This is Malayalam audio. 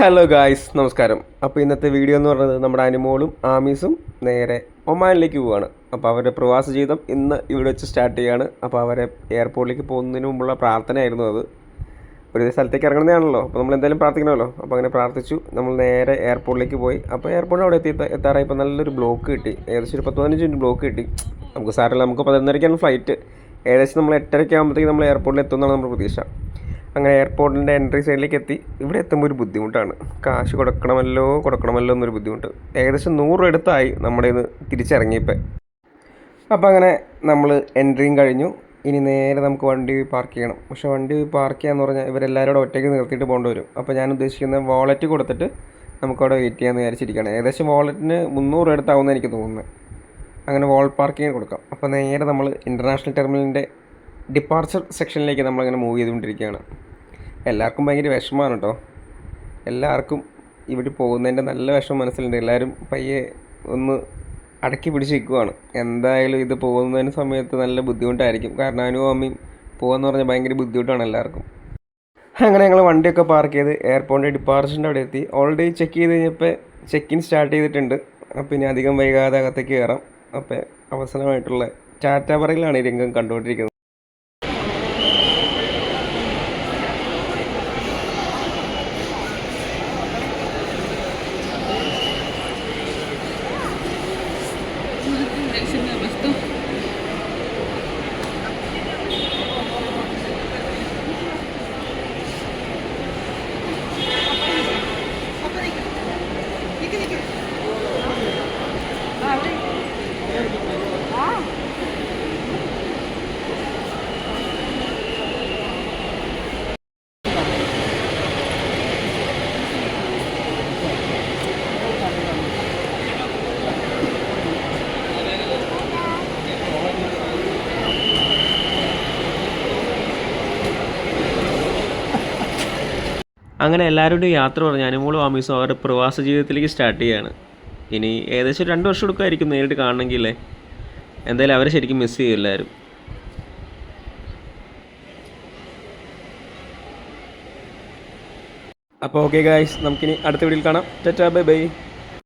ഹലോ ഗായ്സ് നമസ്കാരം. അപ്പോൾ ഇന്നത്തെ വീഡിയോ എന്ന് പറയുന്നത് നമ്മുടെ അനിമോളും ആമീസും നേരെ ഒമാനിലേക്ക് പോവുകയാണ് അപ്പോൾ അവരുടെ പ്രവാസ ജീവിതം ഇന്ന് ഇവിടെ വെച്ച് സ്റ്റാർട്ട് ചെയ്യുകയാണ് അപ്പോൾ അവരെ എയർപോർട്ടിലേക്ക് പോകുന്നതിന് മുമ്പുള്ള പ്രാർത്ഥനയായിരുന്നു അത്. ഒരു സ്ഥലത്തേക്ക് ഇറങ്ങുന്നതാണല്ലോ. അപ്പോൾ നമ്മൾ എന്തായാലും പ്രാർത്ഥിക്കണമല്ലോ. അപ്പോൾ അങ്ങനെ പ്രാർത്ഥിച്ചു. നമ്മൾ നേരെ എയർപോർട്ടിലേക്ക് പോയി. അപ്പോൾ എയർപോർട്ടിൽ അവിടെ എത്തി എത്താറായി. ഇപ്പോൾ നല്ലൊരു ബ്ലോക്ക് കിട്ടി. ഏകദേശം ഒരു പത്ത് പതിനഞ്ച് മിനിറ്റ് ബ്ലോക്ക് കിട്ടി. നമുക്ക് സാറല്ല നമുക്ക് പതിനൊന്നരയ്ക്കാണ് ഫ്ലൈറ്റ് ഏകദേശം നമ്മൾ എട്ടരയ്ക്ക് ആകുമ്പോഴത്തേക്ക് നമ്മൾ എയർപോർട്ടിൽ എത്തുമെന്നാണ് നമ്മുടെ പ്രതീക്ഷ. അങ്ങനെ എയർപോർട്ടിന്റെ എൻട്രി സൈഡിലേക്ക് എത്തി. ഇവിടെ എത്തുമ്പോൾ ഒരു ബുദ്ധിമുട്ടാണ്. കാശ് കൊടുക്കണമല്ലോ കൊടുക്കണമല്ലോ എന്നൊരു ബുദ്ധിമുട്ട്. ഏകദേശം നൂറ് അടുത്തായി നമ്മുടെ ഇത് തിരിച്ചിറങ്ങിയപ്പോൾ അപ്പോൾ അങ്ങനെ നമ്മൾ എൻട്രിയും കഴിഞ്ഞു. ഇനി നേരെ നമുക്ക് വണ്ടി പാർക്ക് ചെയ്യണം. പക്ഷെ വണ്ടി പാർക്ക് ചെയ്യാന്ന് പറഞ്ഞാൽ ഇവരെല്ലാവരും കൂടെ ഒറ്റയ്ക്ക് നിർത്തിയിട്ട് പോകേണ്ടി വരും. അപ്പോൾ ഞാൻ ഉദ്ദേശിക്കുന്ന വാളറ്റ് കൊടുത്തിട്ട് നമുക്കവിടെ വെയിറ്റ് ചെയ്യാമെന്ന് വിചാരിച്ചിരിക്കുകയാണ്. ഏകദേശം വാളറ്റിന് മുന്നൂറ് അടുത്താവുമെന്ന് എനിക്ക് തോന്നുന്നത്. അങ്ങനെ വാൾ പാർക്കിങ്ങിന് കൊടുക്കാം. അപ്പോൾ നേരെ നമ്മൾ ഇന്റർനാഷണൽ ടെർമിനലിന്റെ ഡിപ്പാർച്ചർ സെക്ഷനിലേക്ക് നമ്മളിങ്ങനെ മൂവ് ചെയ്തുകൊണ്ടിരിക്കുകയാണ്. എല്ലാവർക്കും ഭയങ്കര വിഷമമാണ് കേട്ടോ എല്ലാവർക്കും ഇവിടെ പോകുന്നതിന്റെ നല്ല വിഷമം മനസ്സിലുണ്ട്. എല്ലാവരും പയ്യെ ഒന്ന് അടക്കി പിടിച്ച് നിൽക്കുവാണ്. എന്തായാലും ഇത് പോകുന്നതിന് സമയത്ത് നല്ല ബുദ്ധിമുട്ടായിരിക്കും. കാരണം അനുവാമിയും പോകാന്ന് പറഞ്ഞാൽ ഭയങ്കര ബുദ്ധിമുട്ടാണ് എല്ലാവർക്കും. അങ്ങനെ ഞങ്ങൾ വണ്ടിയൊക്കെ പാർക്ക് ചെയ്ത് എയർപോർട്ടിന്റെ ഡിപ്പാർച്ചറിന്റെ അവിടെ എത്തി. ഓൾറെഡി ചെക്ക് ചെയ്ത് കഴിഞ്ഞപ്പോൾ ചെക്ക് ഇൻ സ്റ്റാർട്ട് ചെയ്തിട്ടുണ്ട്. അപ്പോൾ ഇനി അധികം വൈകാതെ അകത്തേക്ക് കയറാം. അപ്പോൾ അവസാനമായിട്ടുള്ള ടാറ്റ പറയിലാണ് ഈ രംഗം കണ്ടുകൊണ്ടിരിക്കുന്നത്. kat sana lepas tu അങ്ങനെ എല്ലാവരോടും യാത്ര പറഞ്ഞ്. അനുമോളും ആമീസും അവരുടെ പ്രവാസ ജീവിതത്തിലേക്ക് സ്റ്റാർട്ട് ചെയ്യാണ്. ഇനി ഏകദേശം രണ്ട് വർഷം എടുക്കുമായിരിക്കും നേരിട്ട് കാണണമെങ്കിലേ. എന്തായാലും അവരെ ശരിക്കും മിസ് ചെയ്യും എല്ലാവരും. അപ്പോൾ ഓക്കെ ഗായ്സ് നമുക്കിനി അടുത്ത വീഡിയോയിൽ കാണാം. ടെറ്റാ ബൈ ബൈ